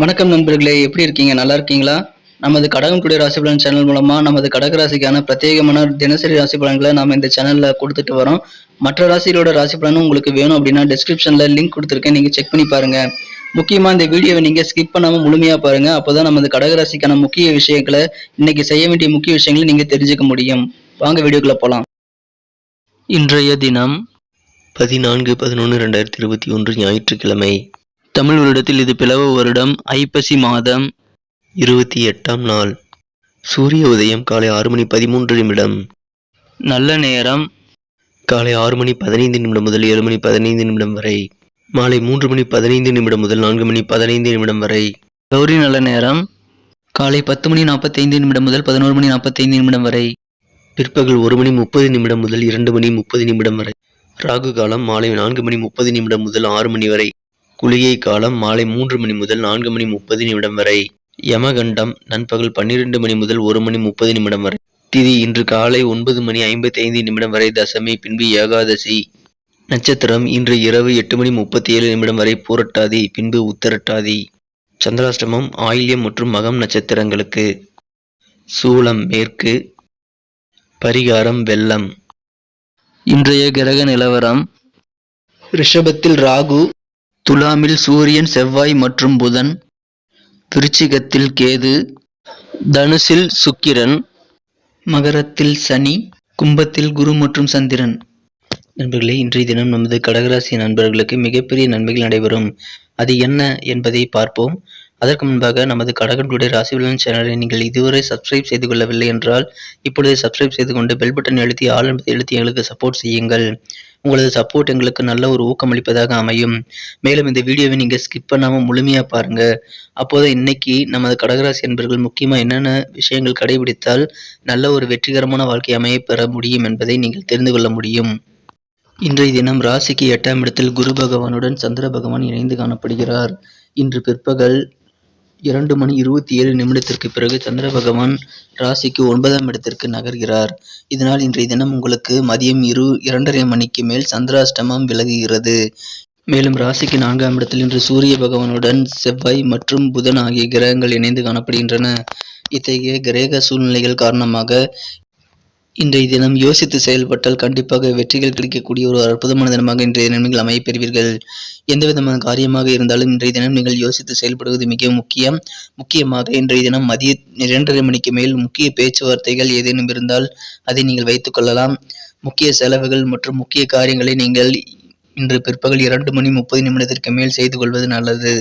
வணக்கம் நண்பர்களே எப்படி இருக்கீங்க? நல்லா இருக்கீங்களா? நமது கடகம் டுடே ராசி பலன் சேனல் மூலமா நமது கடக ராசிக்கான பிரத்யேகமான தினசரி ராசி பலன்களை நாம இந்த சேனல்ல கொடுத்துட்டு வரோம். மற்ற ராசிகளோட ராசி பலனும் உங்களுக்கு வேணும் அப்படின்னா டிஸ்கிரிப்ஷன்ல லிங்க் கொடுத்துருக்கேன். நீங்க செக் பண்ணி பாருங்க. முக்கியமா இந்த வீடியோவை நீங்க ஸ்கிப் பண்ணாம முழுமையா பாருங்க. அப்போதான் நமது கடக ராசிக்கான முக்கிய விஷயங்களை இன்னைக்கு செய்ய வேண்டிய முக்கிய விஷயங்களை நீங்க தெரிஞ்சுக்க முடியும். வாங்க வீடியோக்குள்ள போலாம். இன்றைய தினம் பதினான்கு பதினொன்று ரெண்டாயிரத்தி இருபத்தி ஒன்று ஞாயிற்றுக்கிழமை. தமிழ் வருடத்தில் இது பிளவ வருடம் ஐப்பசி மாதம் இருபத்தி எட்டாம் நாள். சூரிய உதயம் காலை ஆறு மணி பதிமூன்று நிமிடம். நல்ல நேரம். காலை ஆறு மணி பதினைந்து நிமிடம் முதல் ஏழு மணி பதினைந்து நிமிடம் வரை. மாலை மூன்று மணி பதினைந்து நிமிடம் முதல் நான்கு மணி பதினைந்து நிமிடம் வரை. கௌரி நல்ல நேரம். காலை பத்து மணி நாற்பத்தைந்து நிமிடம் முதல் பதினோரு மணி நாற்பத்தைந்து நிமிடம் வரை. பிற்பகல் ஒரு மணி முப்பது நிமிடம் முதல் இரண்டு மணி முப்பது நிமிடம் வரை. ராகு காலம் மாலை நான்கு மணி முப்பது நிமிடம் முதல் ஆறு மணி வரை. குளிகை காலம் மாலை மூன்று மணி முதல் நான்கு மணி முப்பது நிமிடம் வரை. யமகண்டம் நண்பகல் பன்னிரண்டு மணி முதல் ஒரு மணி முப்பது நிமிடம் வரை. திதி இன்று காலை ஒன்பது மணி ஐம்பத்தி ஐந்து நிமிடம் வரை தசமி பின்பு ஏகாதசி. நட்சத்திரம் இன்று இரவு எட்டு மணி முப்பத்தி ஏழு நிமிடம் வரை பூரட்டாதி பின்பு உத்தரட்டாதி. சந்திராஷ்டமம் ஆயில்யம் மற்றும் மகம் நட்சத்திரங்களுக்கு. சூலம் மேற்கு. பரிகாரம் வெள்ளம். இன்றைய கிரக நிலவரம். ரிஷபத்தில் ராகு துலாமில் சூரியன் செவ்வாய் மற்றும் புதன். விருச்சிகத்தில் கேது. தனுசில் சுக்கிரன். மகரத்தில் சனி. கும்பத்தில் குரு மற்றும் சந்திரன். நண்பர்களே இன்றைய தினம் நமது கடகராசி நண்பர்களுக்கு மிகப்பெரிய நன்மைகள் நடைபெறும். அது என்ன என்பதை பார்ப்போம். அதற்கு முன்பாக நமது கடகனுடைய ராசி பலன் சேனலை நீங்கள் இதுவரை சப்ஸ்கிரைப் செய்து கொள்ளவில்லை என்றால் இப்பொழுது சப்ஸ்கிரைப் செய்து கொண்டு பெல் பட்டன் எழுத்தி ஆள் என்பதை எங்களுக்கு சப்போர்ட் செய்யுங்கள். உங்களது சப்போர்ட் எங்களுக்கு நல்ல ஒரு ஊக்கமளிப்பதாக அமையும். மேலும் இந்த வீடியோவை நீங்கள் ஸ்கிப் பண்ணாமல் முழுமையாக பாருங்கள் அப்போது இன்னைக்கு நமது கடகராசி என்பர்கள் முக்கியமாக என்னென்ன விஷயங்கள் கடைபிடித்தால் நல்ல ஒரு வெற்றிகரமான வாழ்க்கை அமைய பெற முடியும் என்பதை நீங்கள் தெரிந்து கொள்ள முடியும். இன்றைய தினம் ராசிக்கு எட்டாம் இடத்தில் குரு பகவானுடன் சந்திர பகவான் இணைந்து காணப்படுகிறார். இன்று பிற்பகல் இரண்டு மணி இருபத்தி ஏழு நிமிடத்திற்கு பிறகு சந்திர பகவான் ராசிக்கு ஒன்பதாம் இடத்திற்கு நகர்கிறார். இதனால் இன்றைய தினம் உங்களுக்கு மதியம் இரு இரண்டரை மணிக்கு மேல் சந்திராஷ்டமம் விலகுகிறது. மேலும் ராசிக்கு நான்காம் இடத்தில் இன்று சூரிய பகவானுடன் செவ்வாய் மற்றும் புதன் ஆகிய கிரகங்கள் இணைந்து காணப்படுகின்றன. இத்தகைய கிரக சூழ்நிலைகள் காரணமாக இன்றைய தினம் யோசித்து செயல்பட்டால் கண்டிப்பாக வெற்றிகள் கிடைக்கக்கூடிய ஒரு அற்புதமான தினமாக இன்றைய தினம் நீங்கள் அமைய பெறுவீர்கள். எந்த விதமான காரியமாக இருந்தாலும் இன்றைய தினம் நீங்கள் யோசித்து செயல்படுவது மிக முக்கியம். முக்கியமாக இன்றைய தினம் மதிய இரண்டரை மணிக்கு மேல் முக்கிய பேச்சுவார்த்தைகள் ஏதேனும் இருந்தால் அதை நீங்கள் வைத்துக் கொள்ளலாம். முக்கிய செலவுகள் மற்றும் முக்கிய காரியங்களை நீங்கள் இன்று பிற்பகல் இரண்டு மணி முப்பது நிமிடத்திற்கு மேல் செய்து கொள்வது நல்லது.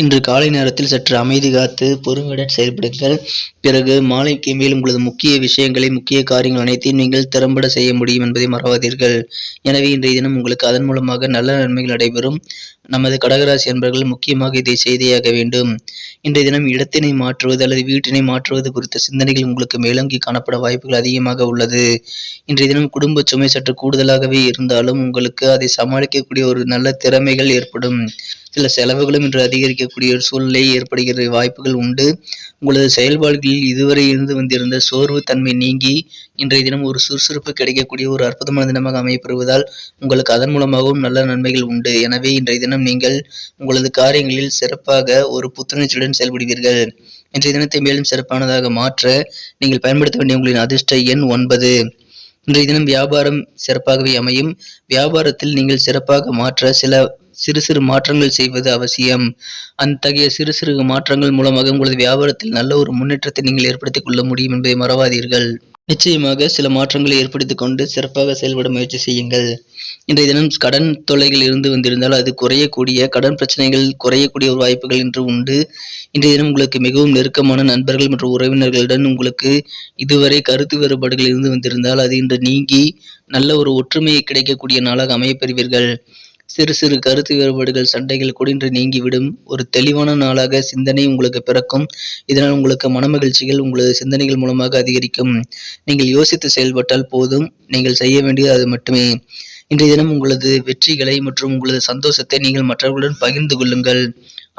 இன்று காலை நேரத்தில் சற்று அமைதி காத்து பொறுமையுடன் செயல்படுங்கள். பிறகு மாலைக்கு மேல் உங்களது முக்கிய விஷயங்களை முக்கிய காரியங்கள் அனைத்தையும் நீங்கள் திறம்பட செய்ய முடியும் என்பதை மறவாதீர்கள். எனவே இன்றைய தினம் உங்களுக்கு அதன் மூலமாக நல்ல நன்மைகள் நடைபெறும். நமது கடகராசி என்பவர்கள் முக்கியமாக இதை செய்தியாக வேண்டும். இன்றைய தினம் இடத்தினை மாற்றுவது அல்லது வீட்டினை மாற்றுவது குறித்த சிந்தனைகள் உங்களுக்கு மேலோங்கி காணப்பட வாய்ப்புகள் அதிகமாக உள்ளது. இன்றைய தினம் குடும்ப சுமை சற்று கூடுதலாகவே இருந்தாலும் உங்களுக்கு அதை சமாளிக்கக்கூடிய ஒரு நல்ல திறமைகள் ஏற்படும். சில செலவுகளும் இன்று அதிகரிக்கக்கூடிய ஒரு சூழ்நிலை ஏற்படுகிற வாய்ப்புகள் உண்டு. உங்களது செயல்பாடுகளில் இதுவரை இருந்து வந்திருந்த சோர்வு தன்மை நீங்கி இன்றைய தினம் ஒரு சுறுசுறுப்பு கிடைக்கக்கூடிய ஒரு அற்புதமான தினமாக அமையப்பெறுவதால் உங்களுக்கு அதன் மூலமாகவும் நல்ல நன்மைகள் உண்டு. எனவே இன்றைய தினம் நீங்கள் உங்களது காரியங்களில் சிறப்பாக ஒரு புத்துணர்ச்சியுடன் செயல்படுவீர்கள். இன்றைய தினத்தை மேலும் சிறப்பானதாக மாற்ற நீங்கள் பயன்படுத்த வேண்டிய உங்களின் அதிர்ஷ்ட எண் ஒன்பது. இன்றைய தினம் வியாபாரம் சிறப்பாகவே அமையும். வியாபாரத்தில் நீங்கள் சிறப்பாக மாற்ற சில சிறு சிறு மாற்றங்கள் செய்வது அவசியம். அத்தகைய சிறு சிறு மாற்றங்கள் மூலமாக உங்களது வியாபாரத்தில் நல்ல ஒரு முன்னேற்றத்தை நீங்கள் ஏற்படுத்திக் கொள்ள முடியும் என்பதை மறவாதீர்கள். நிச்சயமாக சில மாற்றங்களை ஏற்படுத்திக் கொண்டு சிறப்பாக செயல்பட முயற்சி செய்யுங்கள். இன்றைய தினம் கடன் தொல்லைகள் இருந்து வந்திருந்தால் அது குறையக்கூடிய கடன் பிரச்சனைகள் குறையக்கூடிய ஒரு வாய்ப்புகள் இன்று உண்டு. இன்றைய தினம் உங்களுக்கு மிகவும் நெருக்கமான நண்பர்கள் மற்றும் உறவினர்களுடன் உங்களுக்கு இதுவரை கருத்து வேறுபாடுகள் இருந்து வந்திருந்தால் அது இன்று நீங்கி நல்ல ஒரு ஒற்றுமையை கிடைக்கக்கூடிய நாளாக அமையப்பெறுவீர்கள் சிறு சிறு கருத்து வேறுபாடுகள் சண்டைகள் குடின்று நீங்கிவிடும். ஒரு தெளிவான நாளாக சிந்தனை உங்களுக்கு பிறக்கும். இதனால் உங்களுக்கு மனமகிழ்ச்சிகள் உங்களது சிந்தனைகள் மூலமாக அதிகரிக்கும். நீங்கள் யோசித்து செயல்பட்டால் போதும். நீங்கள் செய்ய வேண்டியது அது மட்டுமே. இன்றைய தினம் உங்களது வெற்றிகளை மற்றும் உங்களது சந்தோஷத்தை நீங்கள் மற்றவர்களுடன் பகிர்ந்து கொள்ளுங்கள்.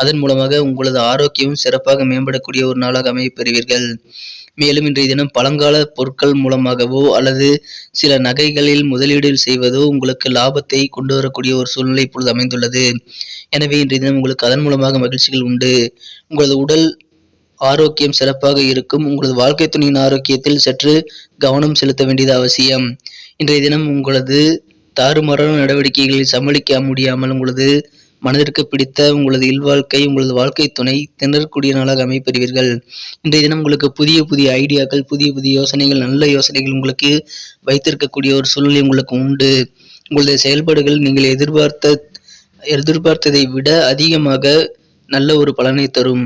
அதன் மூலமாக உங்களது ஆரோக்கியம் சிறப்பாக மேம்படக்கூடிய ஒரு நாளாக அமைய பெறுவீர்கள். மேலும் இன்றைய தினம் பழங்கால பொருட்கள் மூலமாகவோ அல்லது சில நகைகளில் முதலீடு செய்வதோ உங்களுக்கு லாபத்தை கொண்டு வரக்கூடிய ஒரு சூழ்நிலை இப்பொழுது அமைந்துள்ளது. எனவே இன்றைய தினம் உங்களுக்கு அதன் மூலமாக மகிழ்ச்சிகள் உண்டு. உங்களது உடல் ஆரோக்கியம் சிறப்பாக இருக்கும். உங்களது வாழ்க்கை துணையின் ஆரோக்கியத்தில் சற்று கவனம் செலுத்த வேண்டியது அவசியம். இன்றைய தினம் உங்களது தாறுமாறான நடவடிக்கைகளில் சமாளிக்க முடியாமல் உங்களது மனதிற்கு பிடித்த உங்களது இல்வாழ்க்கை உங்களது வாழ்க்கை துணை திணறக்கூடிய நாளாக அமைப்பெறுவீர்கள் இன்றைய தினம் உங்களுக்கு புதிய புதிய ஐடியாக்கள் புதிய புதிய யோசனைகள் நல்ல யோசனைகள் உங்களுக்கு வைத்திருக்கக்கூடிய ஒரு சூழ்நிலை உங்களுக்கு உண்டு. உங்களது செயல்பாடுகள் நீங்கள் எதிர்பார்த்த எதிர்பார்த்ததை விட அதிகமாக நல்ல ஒரு பலனை தரும்.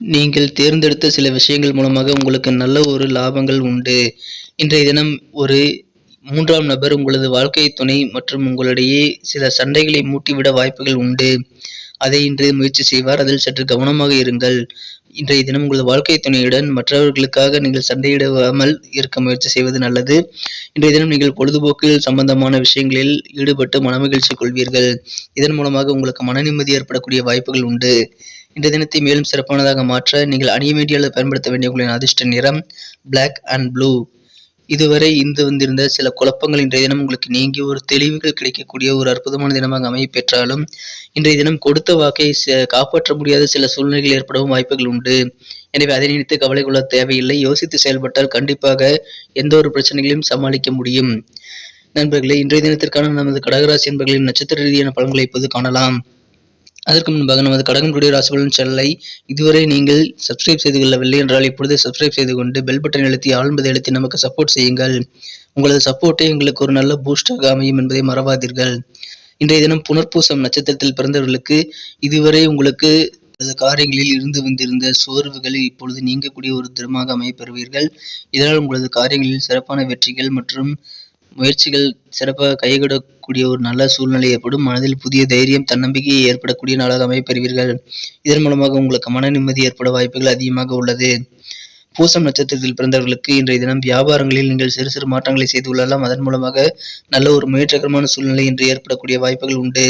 நீங்கள் தேர்ந்தெடுத்த சில விஷயங்கள் மூலமாக உங்களுக்கு நல்ல ஒரு லாபங்கள் உண்டு. இன்றைய தினம் ஒரு மூன்றாம் நபர் உங்களது வாழ்க்கை துணை மற்றும் உங்களிடையே சில சண்டைகளை மூட்டிவிட வாய்ப்புகள் உண்டு. அதை இன்று முயற்சி செய்வார். அதில் சற்று கவனமாக இருங்கள். இன்றைய தினம் உங்களது வாழ்க்கை துணையுடன் மற்றவர்களுக்காக நீங்கள் சண்டையிடாமல் இருக்க முயற்சி செய்வது நல்லது. இன்றைய தினம் நீங்கள் பொழுதுபோக்கில் சம்பந்தமான விஷயங்களில் ஈடுபட்டு மனமகிழ்ச்சி கொள்வீர்கள். இதன் மூலமாக உங்களுக்கு மன நிம்மதி ஏற்படக்கூடிய வாய்ப்புகள் உண்டு. இன்றைய தினத்தை மேலும் சிறப்பானதாக மாற்ற நீங்கள் அணிய வேண்டிய அல்லது பயன்படுத்த வேண்டிய உங்களின் அதிர்ஷ்ட நிறம் பிளாக் அண்ட் ப்ளூ இதுவரை இருந்து வந்திருந்த சில குழப்பங்கள் இன்றைய தினம் உங்களுக்கு நீங்கி ஒரு தெளிவுகள் கிடைக்கக்கூடிய ஒரு அற்புதமான தினமாக அமைய பெற்றாலும் இன்றைய தினம் கொடுத்த வாக்கை காப்பாற்ற முடியாத சில சூழ்நிலைகள் ஏற்படவும் வாய்ப்புகள் உண்டு. எனவே அதை நினைத்து கவலை கொள்ள தேவையில்லை. யோசித்து செயல்பட்டால் கண்டிப்பாக எந்த ஒரு பிரச்சனைகளையும் சமாளிக்க முடியும். நண்பர்களே இன்றைய தினத்திற்கான நமது கடகராசி என்பர்களின் நட்சத்திர ரீதியான பலன்களை இப்போது காணலாம். அதற்கு முன்பாக நமது கடகன்குடி ராசிபலன் சேனலை இதுவரை நீங்கள் சப்ஸ்கிரைப் செய்து கொள்ளவில்லை என்றால் இப்பொழுது சப்ஸ்கிரைப் செய்து கொண்டு பெல் பட்டன் அழுத்தி ஆழ்ந்ததை அழுத்தி நமக்கு சப்போர்ட் செய்யுங்கள். உங்களது சப்போர்ட்டே எங்களுக்கு ஒரு நல்ல பூஸ்டாக அமையும் என்பதை மறவாதீர்கள். இன்றைய தினம் புனர்பூசம் நட்சத்திரத்தில் பிறந்தவர்களுக்கு இதுவரை உங்களுக்கு காரியங்களில் இருந்து வந்திருந்த சோர்வுகள் இப்பொழுது நீங்கக்கூடிய ஒரு தினமாக அமையப்பெறுவீர்கள் இதனால் உங்களது காரியங்களில் சிறப்பான வெற்றிகள் மற்றும் முயற்சிகள் சிறப்பாக கைகூடக்கூடிய ஒரு நல்ல சூழ்நிலை ஏற்படும். மனதில் புதிய தைரியம் தன்னம்பிக்கை ஏற்படக்கூடிய நாளாக அமைப்பெறுவீர்கள் இதன் மூலமாக உங்களுக்கு மன நிம்மதி ஏற்பட வாய்ப்புகள் அதிகமாக உள்ளது. பூசம் நட்சத்திரத்தில் பிறந்தவர்களுக்கு இன்றைய தினம் வியாபாரங்களில் நீங்கள் சிறு சிறு மாற்றங்களை செய்து கொள்ளலாம். அதன் மூலமாக நல்ல ஒரு முன்னேற்றகரமான சூழ்நிலை இன்று ஏற்படக்கூடிய வாய்ப்புகள் உண்டு.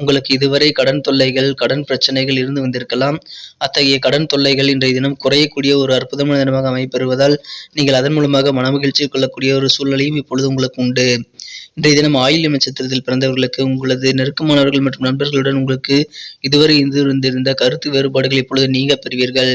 உங்களுக்கு இதுவரை கடன் தொல்லைகள் கடன் பிரச்சனைகள் இருந்து வந்திருக்கலாம். அத்தகைய கடன் தொல்லைகள் இன்றைய தினம் குறையக்கூடிய ஒரு அற்புதமான தினமாக அமைப்பெறுவதால் நீங்கள் அதன் மூலமாக மனமகிழ்ச்சி கொள்ளக்கூடிய ஒரு சூழ்நிலையும் இப்பொழுது உங்களுக்கு உண்டு. இன்றைய தினம் ஆயில்யம் நட்சத்திரத்தில் பிறந்தவர்களுக்கு உங்களது நெருக்கமானவர்கள் மற்றும் நண்பர்களுடன் உங்களுக்கு இதுவரை இருந்து இருந்திருந்த கருத்து வேறுபாடுகள் இப்பொழுது நீங்க பெறுவீர்கள்.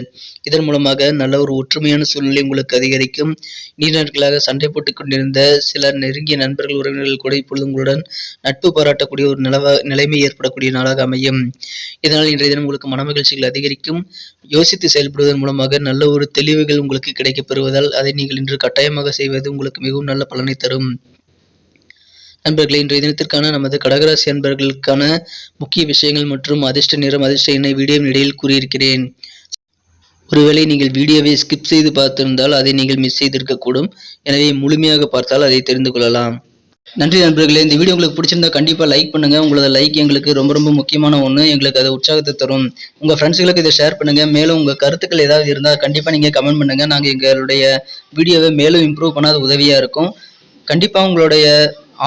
இதன் மூலமாக நல்ல ஒரு ஒற்றுமை கடுமையான சூழ்நிலை உங்களுக்கு அதிகரிக்கும். நீண்ட நாட்களாக சண்டை போட்டுக் கொண்டிருந்த சில நெருங்கிய நண்பர்கள் உறவினர்கள் கூட இப்பொழுது உங்களுடன் நட்பு பாராட்டக்கூடிய ஒரு நிலவ நிலைமை ஏற்படக்கூடிய நாளாக அமையும். இதனால் இன்றைய தினம் உங்களுக்கு மன மகிழ்ச்சிகள் அதிகரிக்கும். யோசித்து செயல்படுவதன் மூலமாக நல்ல ஒரு தெளிவுகள் உங்களுக்கு கிடைக்கப் பெறுவதால் அதை நீங்கள் இன்று கட்டாயமாக செய்வது உங்களுக்கு மிகவும் நல்ல பலனை தரும். நண்பர்களே இன்றைய தினத்திற்கான நமது கடகராசி அன்பர்களுக்கான முக்கிய விஷயங்கள் மற்றும் அதிர்ஷ்ட நிறம் அதிர்ஷ்ட எண்ணை வீடியோவின் இடையில் கூறியிருக்கிறேன். ஒருவேளை நீங்கள் வீடியோவை ஸ்கிப் செய்து பார்த்திருந்தால் அதை நீங்கள் மிஸ் செய்திருக்கக்கூடும். எனவே முழுமையாக பார்த்தால் அதை தெரிந்து கொள்ளலாம். நன்றி நண்பர்களே இந்த வீடியோ உங்களுக்கு பிடிச்சிருந்தா கண்டிப்பாக லைக் பண்ணுங்கள் உங்களோட லைக் எங்களுக்கு ரொம்ப ரொம்ப முக்கியமான ஒன்று எங்களுக்கு அது உற்சாகத்தை தரும். உங்கள் ஃப்ரெண்ட்ஸுகளுக்கு இதை ஷேர் பண்ணுங்கள் மேலும் உங்கள் கருத்துக்கள் ஏதாவது இருந்தால் கண்டிப்பாக நீங்கள் கமெண்ட் பண்ணுங்கள் நாங்கள் எங்களுடைய வீடியோவை மேலும் இம்ப்ரூவ் பண்ணாத அது உதவியாக இருக்கும். கண்டிப்பாக உங்களுடைய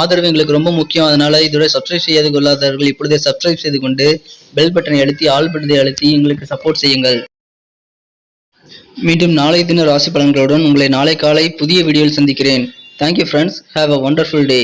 ஆதரவு எங்களுக்கு ரொம்ப முக்கியம். அதனால் இதோட சப்ஸ்கிரைப் செய்யாது கொள்ளாதவர்கள் இப்பொழுதே சப்ஸ்கிரைப் செய்து கொண்டு பெல் பட்டனை அழுத்தி ஆல் பட்டனை அழுத்தி எங்களுக்கு சப்போர்ட் செய்யுங்கள். மீண்டும் நாளை தின ராசி பலன்களுடன் உங்களை நாளை காலை புதிய வீடியோவில் சந்திக்கிறேன். Thank you friends have a wonderful day